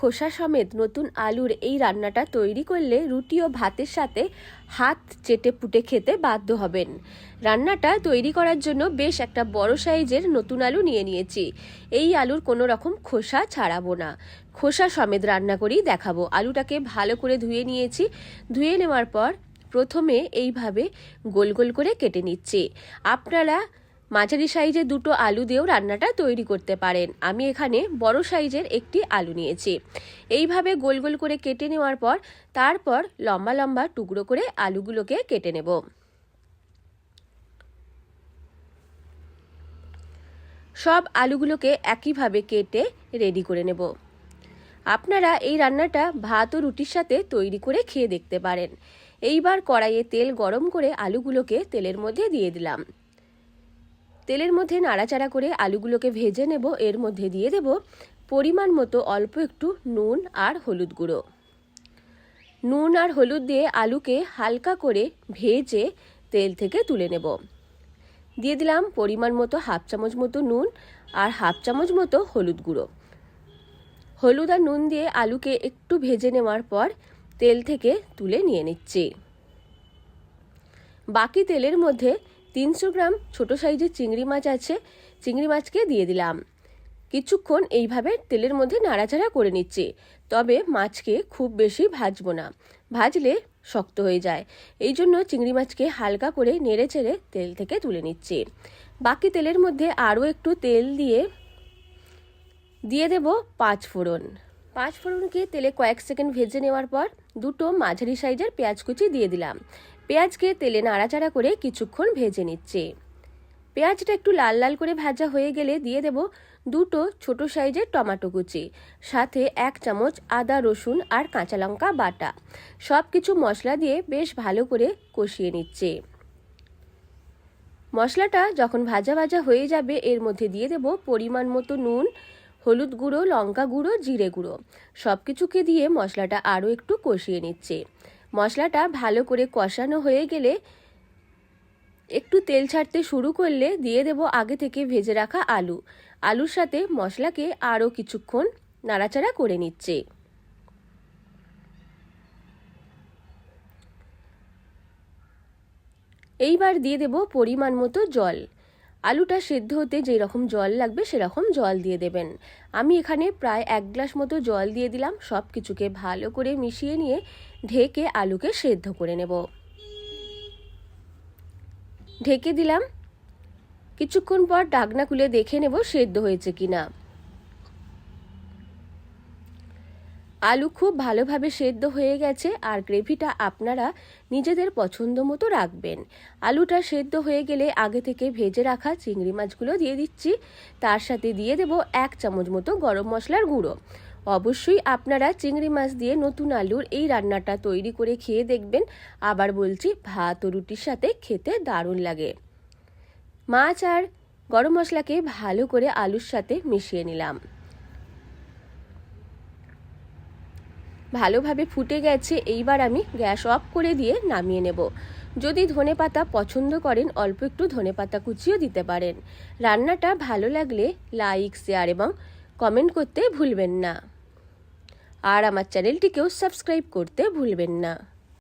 খোসা সমেত নতুন আলুর এই রান্নাটা তৈরি করলে রুটি ও ভাতের সাথে হাত চেটে পুটে খেতে বাধ্য হবেন। রান্নাটা তৈরি করার জন্য বেশ একটা বড় সাইজের নতুন আলু নিয়ে নিয়েছি। এই আলুর কোনো রকম খোসা ছাড়াবো না। খোসা সমেত রান্না করেই দেখাবো। আলুটাকে ভালো করে ধুয়ে নিয়েছি। ধুয়ে নেওয়ার পর প্রথমে এইভাবে গোল গোল করে কেটে নিচ্ছি। আপনারা মাঝারি সাইজের দুটো আলু দিয়েও রান্নাটা তৈরি করতে পারেন। আমি এখানে বড় সাইজের একটি আলু নিয়েছি। এইভাবে গোল গোল করে কেটে নেওয়ার পর, তারপর লম্বা লম্বা টুকরো করে আলুগুলোকে কেটে নেব। সব আলুগুলোকে একইভাবে কেটে রেডি করে নেব। আপনারা এই রান্নাটা ভাত ও রুটির সাথে তৈরি করে খেয়ে দেখতে পারেন। এইবার কড়াইয়ে তেল গরম করে আলুগুলোকে তেলের মধ্যে দিয়ে দিলাম। তেলের মধ্যে নাড়াচাড়া করে আলুগুলোকে ভেজে নেব। এর মধ্যে দিয়ে দেব পরিমাণ মতো অল্প একটু নুন আর হলুদ গুঁড়ো। নুন আর হলুদ দিয়ে আলুকে হালকা করে ভেজে তেল থেকে তুলে নেব। দিয়ে দিলাম পরিমাণ মতো হাফ চামচ মতো নুন আর হাফ চামচ মতো হলুদ গুঁড়ো। হলুদ আর নুন দিয়ে আলুকে একটু ভেজে নেওয়ার পর তেল থেকে তুলে নিয়ে নিচ্ছি। বাকি তেলের মধ্যে তিনশো গ্রাম ছোট সাইজের চিংড়ি মাছ আছে, চিংড়ি মাছকে দিয়ে দিলাম। কিছুক্ষণ এইভাবে তেলের মধ্যে নাড়াচাড়া করে নিচ্ছি, তবে মাছকে খুব বেশি ভাজবো না। ভাজলে শক্ত হয়ে যায়। এই জন্য চিংড়ি মাছকে হালকা করে নেড়ে চেড়ে তেল থেকে তুলে নিচ্ছি। বাকি তেলের মধ্যে আরও একটু তেল দিয়ে দিয়ে দেব পাঁচ ফোড়ন। পাঁচ ফোড়নকে তেলে কয়েক সেকেন্ড ভেজে নেওয়ার পর দুটো মাঝারি সাইজের পেঁয়াজ কুচি দিয়ে দিলাম। পেঁয়াজকে তেলে নাড়াচাড়া করে কিছুক্ষণ ভেজে নিচ্ছে। পেঁয়াজটা একটু লাল লাল করে ভাজা হয়ে গেলে দিয়ে দেব দুটো ছোট সাইজের টমেটো কুচি, সাথে এক চামচ আদা, রসুন আর কাঁচা লঙ্কা বাটা। সব কিছু মশলা দিয়ে বেশ ভালো করে কষিয়ে নিচ্ছে। মশলাটা যখন ভাজা ভাজা হয়ে যাবে, এর মধ্যে দিয়ে দেব পরিমাণ মতো নুন হলুদ গুঁড়ো, লঙ্কা গুঁড়ো, জিরে গুঁড়ো। সব কিছুকে দিয়ে মশলাটা আরও একটু কষিয়ে নিচ্ছে। মশলাটা ভালো করে কষানো হয়ে গেলে একটু তেল ছাড়তে শুরু করলে দিয়ে দেব আগে থেকে ভেজে রাখা আলু। আলুর সাথে মশলাকে আরও কিছুক্ষণ নাড়াচাড়া করে নিচ্ছে। এইবার দিয়ে দেব পরিমাণ মতো জল। আলুটা সেদ্ধ হতে যেই রকম জল লাগবে সেরকম জল দিয়ে দেবেন। আমি এখানে প্রায় এক গ্লাস মতো জল দিয়ে দিলাম সব কিছুকে ভালো করে মিশিয়ে নিয়ে ঢেকে আলুকে সেদ্ধ করে নেব। ঢেকে দিলাম। কিছুক্ষণ পর ডাকনা খুলে দেখে নেব সেদ্ধ হয়েছে কিনা। আলু খুব ভালোভাবে সেদ্ধ হয়ে গেছে আর গ্রেভিটা আপনারা নিজেদের পছন্দ মতো রাখবেন। আলুটা সেদ্ধ হয়ে গেলে আগে থেকে ভেজে রাখা চিংড়ি মাছগুলো দিয়ে দিচ্ছি। তার সাথে দিয়ে দেব এক চামচ মতো গরম মশলার গুঁড়ো। অবশ্যই আপনারা চিংড়ি মাছ দিয়ে নতুন আলুর এই রান্নাটা তৈরি করে খেয়ে দেখবেন। আবার বলছি, ভাত ও রুটির সাথে খেতে দারুণ লাগে। মাছ আর গরম মশলাকে ভালো করে আলুর সাথে মিশিয়ে নিলাম। ভালোভাবে ফুটে গেছে, এইবার আমি গ্যাস অফ করে দিয়ে নামিয়ে নেব। যদি ধনে পাতা পছন্দ করেন, অল্প একটু ধনে পাতা কুচিও দিতে পারেন। রান্নাটা ভালো লাগলে লাইক, শেয়ার এবং কমেন্ট করতে ভুলবেন না। আর আমার চ্যানেলটিকেও সাবস্ক্রাইব করতে ভুলবেন না।